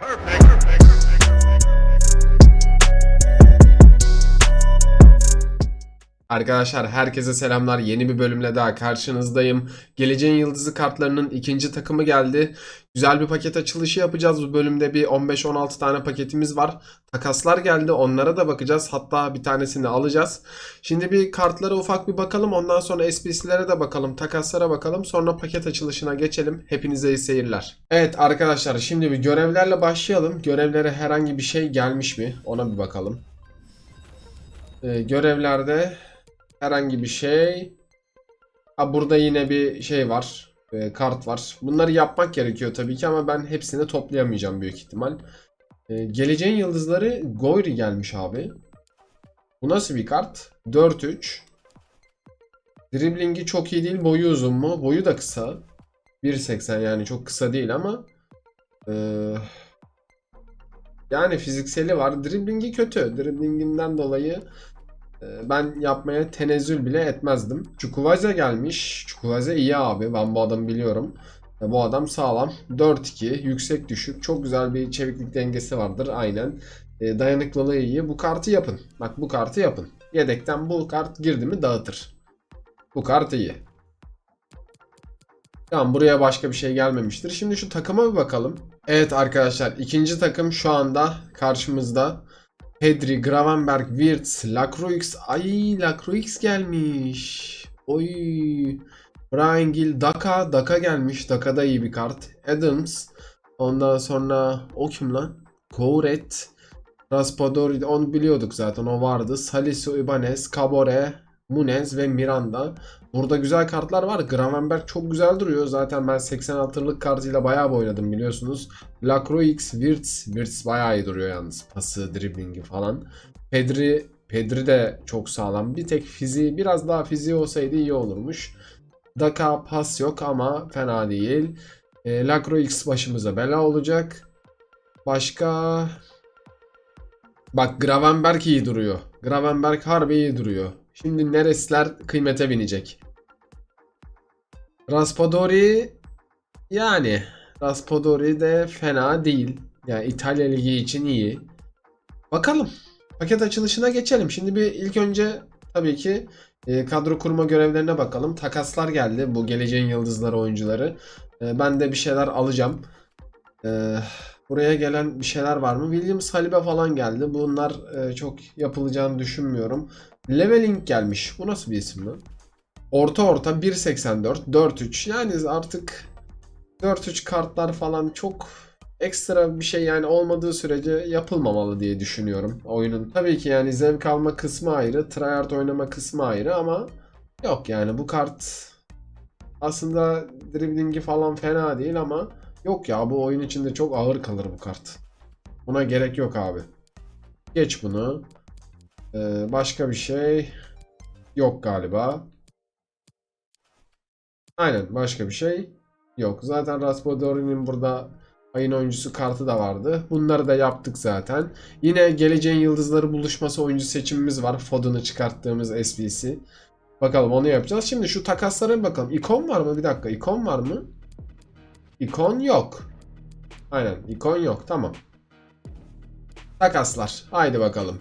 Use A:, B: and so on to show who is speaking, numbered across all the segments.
A: Perfect. Arkadaşlar herkese selamlar. Yeni bir bölümle daha karşınızdayım. Geleceğin Yıldızı kartlarının ikinci takımı geldi. Güzel bir paket açılışı yapacağız. Bu bölümde bir 15-16 tane paketimiz var. Takaslar geldi. Onlara da bakacağız. Hatta bir tanesini alacağız. Şimdi bir kartlara ufak bir bakalım. Ondan sonra SPC'lere de bakalım. Takaslara bakalım. Sonra paket açılışına geçelim. Hepinize iyi seyirler. Evet arkadaşlar şimdi bir görevlerle başlayalım. Görevlere herhangi bir şey gelmiş mi? Ona bir bakalım. Ee, görevlerde herhangi bir şey. Ha burada yine bir şey var. e, kart var. Bunları yapmak gerekiyor tabii ki ama ben hepsini toplayamayacağım büyük ihtimal. E, geleceğin yıldızları Goyri gelmiş abi. Bu nasıl bir kart? 4-3. Driblingi çok iyi değil. Boyu uzun mu? Boyu da kısa. 1.80 yani çok kısa değil ama e, yani fizikseli var. Driblingi kötü. Driblinginden dolayı Ben yapmaya tenezzül bile etmezdim. Çukuvaze gelmiş. Çukuvaze iyi abi. Ben bu adamı biliyorum. Bu adam sağlam. 4-2. Yüksek düşük. Çok güzel bir çeviklik dengesi vardır. Aynen. E, dayanıklılığı iyi. Bu kartı yapın. Bak bu kartı yapın. Yedekten bu kart girdi mi dağıtır. Bu kart iyi. Tamam buraya başka bir şey gelmemiştir. Şimdi şu takıma bir bakalım. Evet arkadaşlar ikinci takım şu anda karşımızda. Pedri, Gravenberg, Wirtz, Lacroix. Ay Lacroix gelmiş. Oy. Brian Gill, Daka. Daka gelmiş. Daka da iyi bir kart. Adams. Ondan sonra o kim lan? Couret. Raspadori. Onu biliyorduk zaten. O vardı. Salisu, Ibanez, Cabore, Munez ve Miranda. Burada güzel kartlar var. Gravenberg çok güzel duruyor. Zaten ben 86'lık kartıyla bayağı bir oynadım biliyorsunuz. Lacroix, Wirtz. Wirtz bayağı iyi duruyor yalnız. Pası, driblingi falan. Pedri, Pedri de çok sağlam. Bir tek fiziği, biraz daha fiziği olsaydı iyi olurmuş. Daka pas yok ama fena değil. E, Lacroix başımıza bela olacak. Başka... Bak Gravenberg iyi duruyor. Gravenberg harbi iyi duruyor. Şimdi Neresler kıymete binecek. Raspadori yani Raspadori de fena değil. Yani İtalya Ligi için iyi. Bakalım. Paket açılışına geçelim. Şimdi bir ilk önce tabii ki e, kadro kurma görevlerine bakalım. Takaslar geldi. Bu geleceğin yıldızları oyuncuları. E, ben de bir şeyler alacağım. E, buraya gelen bir şeyler var mı? William Saliba falan geldi. Bunlar e, çok yapılacağını düşünmüyorum. Leveling gelmiş. Bu nasıl bir isim lan? Orta orta 1.84 4.3 yani artık 4-3 kartlar falan çok ekstra bir şey yani olmadığı sürece yapılmamalı diye düşünüyorum oyunun. Tabii ki yani zevk alma kısmı ayrı, tryhard oynama kısmı ayrı ama yok yani bu kart aslında driblingi falan fena değil ama yok ya bu oyun içinde çok ağır kalır bu kart. Buna gerek yok abi. Geç bunu. Ee, başka bir şey yok galiba. Aynen başka bir şey yok. Zaten Raspadori'nin burada ayın oyuncusu kartı da vardı. Bunları da yaptık zaten. Yine geleceğin yıldızları buluşması oyuncu seçimimiz var. Foden'ı çıkarttığımız SBC. Bakalım onu yapacağız. Şimdi şu takaslara bakalım. İkon var mı? Bir dakika. İkon var mı? İkon yok. Aynen. ikon yok. Tamam. Takaslar. Haydi bakalım.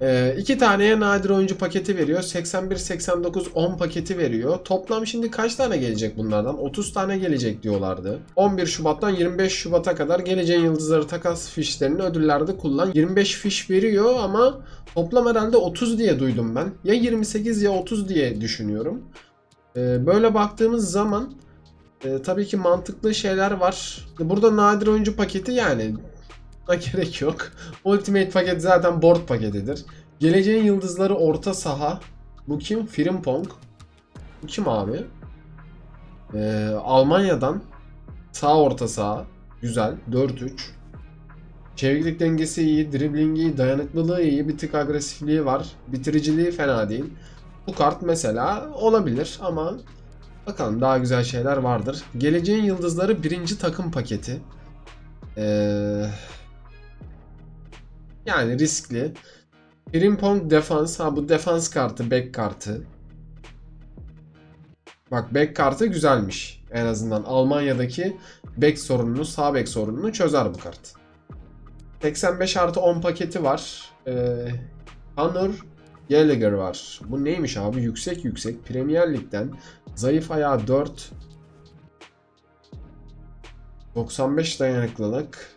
A: Ee, iki taneye nadir oyuncu paketi veriyor. 81, 89, 10 paketi veriyor. Toplam şimdi kaç tane gelecek bunlardan? 30 tane gelecek diyorlardı. 11 Şubat'tan 25 Şubat'a kadar geleceğin yıldızları takas fişlerini ödüllerde kullan. 25 fiş veriyor ama toplam herhalde 30 diye duydum ben. Ya 28 ya 30 diye düşünüyorum. Ee, böyle baktığımız zaman e, tabii ki mantıklı şeyler var. Burada nadir oyuncu paketi yani Buna gerek yok. Ultimate paket zaten board paketidir. Geleceğin yıldızları orta saha. Bu kim? Frimpong. Bu kim abi? Ee, Almanya'dan sağ orta saha. Güzel. 4-3. Çeviklik dengesi iyi, driblingi iyi, dayanıklılığı iyi, bir tık agresifliği var. Bitiriciliği fena değil. Bu kart mesela olabilir ama bakalım daha güzel şeyler vardır. Geleceğin yıldızları birinci takım paketi. Eee yani riskli. Frimpong defans. Ha bu defans kartı, back kartı. Bak back kartı güzelmiş. En azından Almanya'daki back sorununu, sağ back sorununu çözer bu kart. 85 artı 10 paketi var. Ee, Conor Gallagher var. Bu neymiş abi? Yüksek yüksek. Premier Lig'den. Zayıf ayağı 4. 95 dayanıklılık.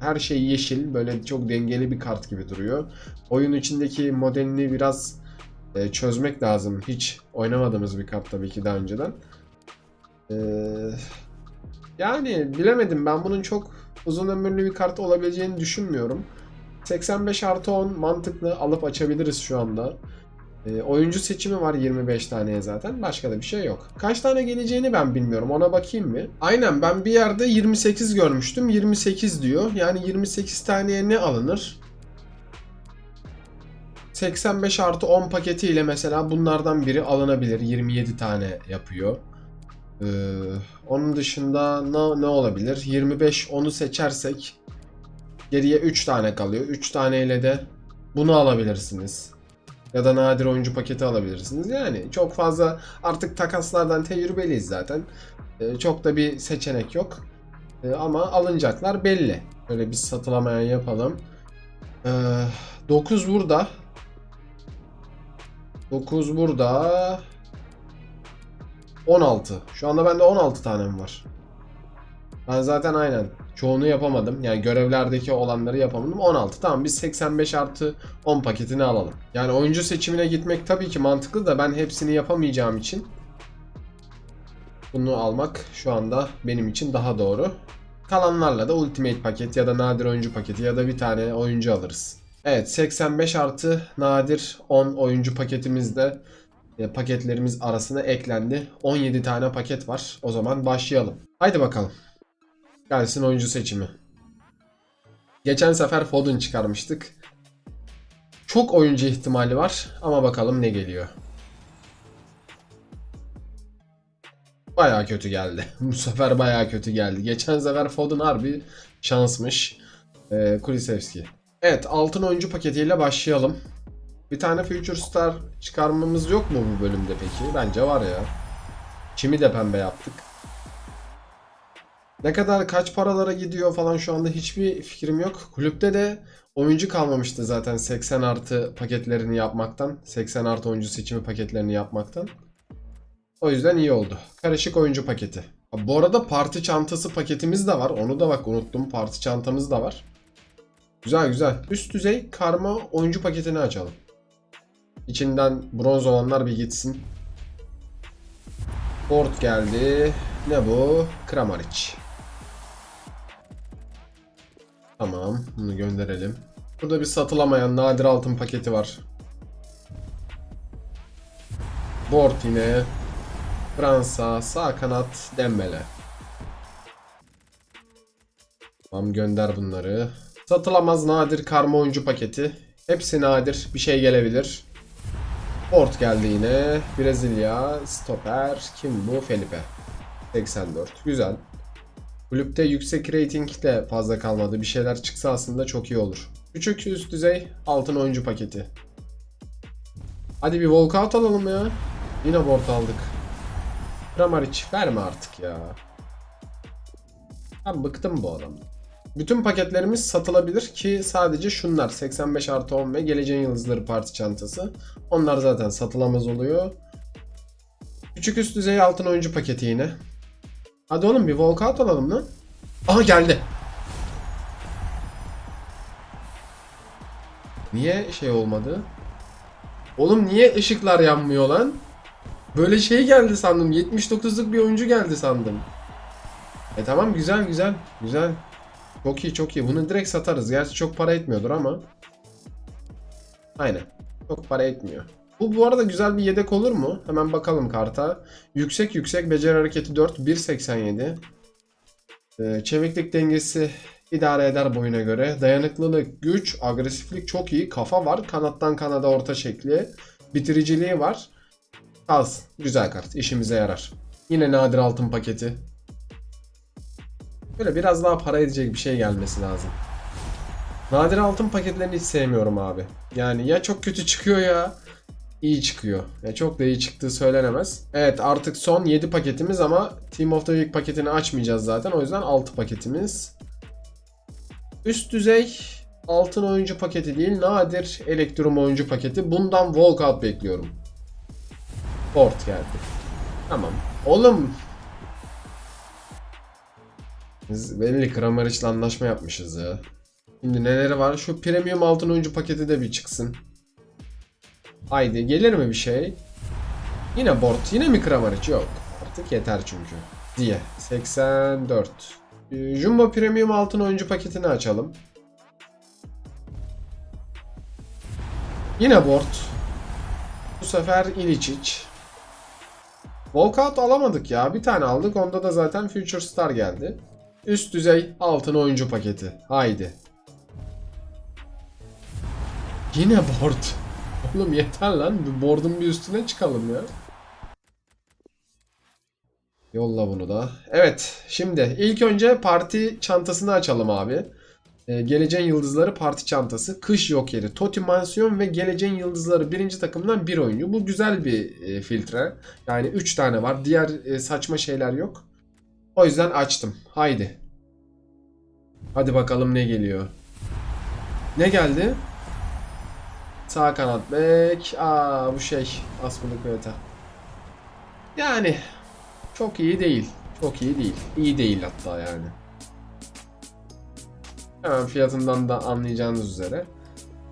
A: Her şey yeşil. Böyle çok dengeli bir kart gibi duruyor. Oyun içindeki modelini biraz e, çözmek lazım. Hiç oynamadığımız bir kart tabii ki daha önceden. Ee, yani bilemedim. Ben bunun çok uzun ömürlü bir kart olabileceğini düşünmüyorum. 85 artı 10 mantıklı alıp açabiliriz şu anda. E, oyuncu seçimi var 25 taneye zaten. Başka da bir şey yok. Kaç tane geleceğini ben bilmiyorum. Ona bakayım mı? Aynen ben bir yerde 28 görmüştüm. 28 diyor. Yani 28 taneye ne alınır? 85 artı 10 paketiyle mesela bunlardan biri alınabilir. 27 tane yapıyor. Ee, onun dışında ne, ne olabilir? 25 onu seçersek geriye 3 tane kalıyor. 3 taneyle de bunu alabilirsiniz. Ya da nadir oyuncu paketi alabilirsiniz. Yani çok fazla artık takaslardan tecrübeliyiz zaten. Ee, çok da bir seçenek yok. Ee, ama alınacaklar belli. Böyle bir satılamayan yapalım. Ee, 9 burada. 9 burada. 16. Şu anda bende 16 tanem var. Ben zaten aynen çoğunu yapamadım. Yani görevlerdeki olanları yapamadım. 16. Tamam biz 85 artı 10 paketini alalım. Yani oyuncu seçimine gitmek tabii ki mantıklı da ben hepsini yapamayacağım için bunu almak şu anda benim için daha doğru. Kalanlarla da Ultimate paket ya da nadir oyuncu paketi ya da bir tane oyuncu alırız. Evet 85 artı nadir 10 oyuncu paketimizde e, paketlerimiz arasına eklendi. 17 tane paket var. O zaman başlayalım. Haydi bakalım. Gelsin oyuncu seçimi. Geçen sefer Foden çıkarmıştık. Çok oyuncu ihtimali var ama bakalım ne geliyor. Baya kötü geldi. Bu sefer baya kötü geldi. Geçen sefer Foden harbi şansmış. Ee, Kulisevski. Evet altın oyuncu paketiyle başlayalım. Bir tane Future Star çıkarmamız yok mu bu bölümde peki? Bence var ya. Kimi de pembe yaptık. Ne kadar kaç paralara gidiyor falan şu anda hiçbir fikrim yok. Kulüpte de oyuncu kalmamıştı zaten 80 artı paketlerini yapmaktan. 80 artı oyuncu seçimi paketlerini yapmaktan. O yüzden iyi oldu. Karışık oyuncu paketi. Bu arada parti çantası paketimiz de var. Onu da bak unuttum. Parti çantamız da var. Güzel güzel. Üst düzey karma oyuncu paketini açalım. İçinden bronz olanlar bir gitsin. Ford geldi. Ne bu? Kramaric. Tamam. Bunu gönderelim. Burada bir satılamayan nadir altın paketi var. Ford yine. Fransa. Sağ kanat. Dembele. Tamam gönder bunları. Satılamaz nadir karma oyuncu paketi. Hepsi nadir. Bir şey gelebilir. Port geldi yine. Brezilya. Stoper. Kim bu? Felipe. 84. Güzel. Kulüpte yüksek rating de fazla kalmadı. Bir şeyler çıksa aslında çok iyi olur. Küçük üst düzey altın oyuncu paketi. Hadi bir walkout alalım ya. Yine board aldık. Kramaric verme artık ya. Ben bıktım bu adamdan. Bütün paketlerimiz satılabilir ki sadece şunlar 85 artı 10 ve geleceğin yıldızları parti çantası. Onlar zaten satılamaz oluyor. Küçük üst düzey altın oyuncu paketi yine. Hadi oğlum bir walkout alalım lan. Aha geldi. Niye şey olmadı? Oğlum niye ışıklar yanmıyor lan? Böyle şey geldi sandım. 79'luk bir oyuncu geldi sandım. E tamam güzel güzel. Güzel. Çok iyi çok iyi. Bunu direkt satarız. Gerçi çok para etmiyordur ama. Aynen. Çok para etmiyor. Bu bu arada güzel bir yedek olur mu? Hemen bakalım karta. Yüksek yüksek beceri hareketi 4 1.87. Ee, çeviklik dengesi idare eder boyuna göre. Dayanıklılık, güç, agresiflik çok iyi. Kafa var. Kanattan kanada orta şekli. Bitiriciliği var. Az. Güzel kart. İşimize yarar. Yine nadir altın paketi. Böyle biraz daha para edecek bir şey gelmesi lazım. Nadir altın paketlerini hiç sevmiyorum abi. Yani ya çok kötü çıkıyor ya iyi çıkıyor. Ya çok da iyi çıktığı söylenemez. Evet artık son 7 paketimiz ama Team of the Week paketini açmayacağız zaten. O yüzden 6 paketimiz. Üst düzey altın oyuncu paketi değil, nadir elektrum oyuncu paketi. Bundan walkout bekliyorum. Port geldi. Tamam. Oğlum. Biz belli Kramariç'le anlaşma yapmışız ya. Şimdi neleri var? Şu premium altın oyuncu paketi de bir çıksın. Haydi gelir mi bir şey? Yine board. Yine mi Kramariç? Yok. Artık yeter çünkü. Diye. 84. Ee, Jumbo Premium altın oyuncu paketini açalım. Yine board. Bu sefer Ilicic. Walkout alamadık ya. Bir tane aldık. Onda da zaten Future Star geldi. Üst düzey altın oyuncu paketi. Haydi. Yine board. Oğlum yeter lan. Bir board'un bir üstüne çıkalım ya. Yolla bunu da. Evet. Şimdi ilk önce parti çantasını açalım abi. Ee, Geleceğin Yıldızları parti çantası. Kış yok yeri. Toti Mansiyon ve Geleceğin Yıldızları birinci takımdan bir oyuncu. Bu güzel bir e, filtre. Yani 3 tane var. Diğer e, saçma şeyler yok. O yüzden açtım. Haydi. Hadi bakalım ne geliyor. Ne geldi? Sağ kanat bek. Aa bu şey. Asmalı Kuyata. Yani çok iyi değil. Çok iyi değil. İyi değil hatta yani. Hemen fiyatından da anlayacağınız üzere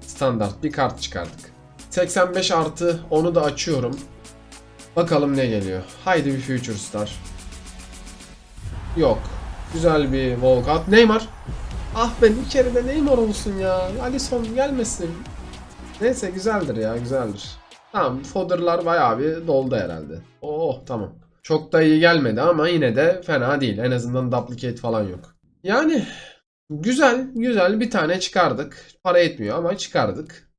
A: standart bir kart çıkardık. 85 artı onu da açıyorum. Bakalım ne geliyor. Haydi bir Future Star. Yok. Güzel bir walkout. Neymar. Ah ben içeride Neymar olsun ya. Alisson gelmesin. Neyse güzeldir ya güzeldir. Tamam fodderlar bayağı bir doldu herhalde. Oh tamam. Çok da iyi gelmedi ama yine de fena değil. En azından duplicate falan yok. Yani güzel güzel bir tane çıkardık. Para etmiyor ama çıkardık.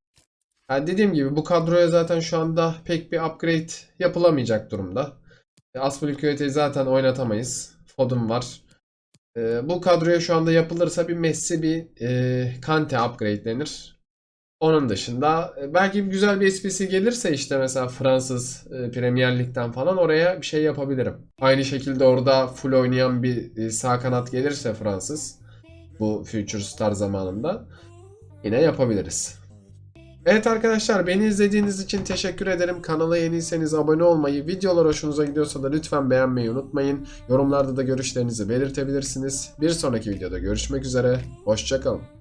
A: Yani dediğim gibi bu kadroya zaten şu anda pek bir upgrade yapılamayacak durumda. E, Aspilicueta'yı zaten oynatamayız. Foden var. E, bu kadroya şu anda yapılırsa bir Messi bir e, Kante upgradelenir. Onun dışında e, belki güzel bir esprisi gelirse işte mesela Fransız e, Premier Lig'den falan oraya bir şey yapabilirim. Aynı şekilde orada full oynayan bir e, sağ kanat gelirse Fransız bu Future Star zamanında yine yapabiliriz. Evet arkadaşlar beni izlediğiniz için teşekkür ederim. Kanala yeniyseniz abone olmayı, videolar hoşunuza gidiyorsa da lütfen beğenmeyi unutmayın. Yorumlarda da görüşlerinizi belirtebilirsiniz. Bir sonraki videoda görüşmek üzere. Hoşçakalın.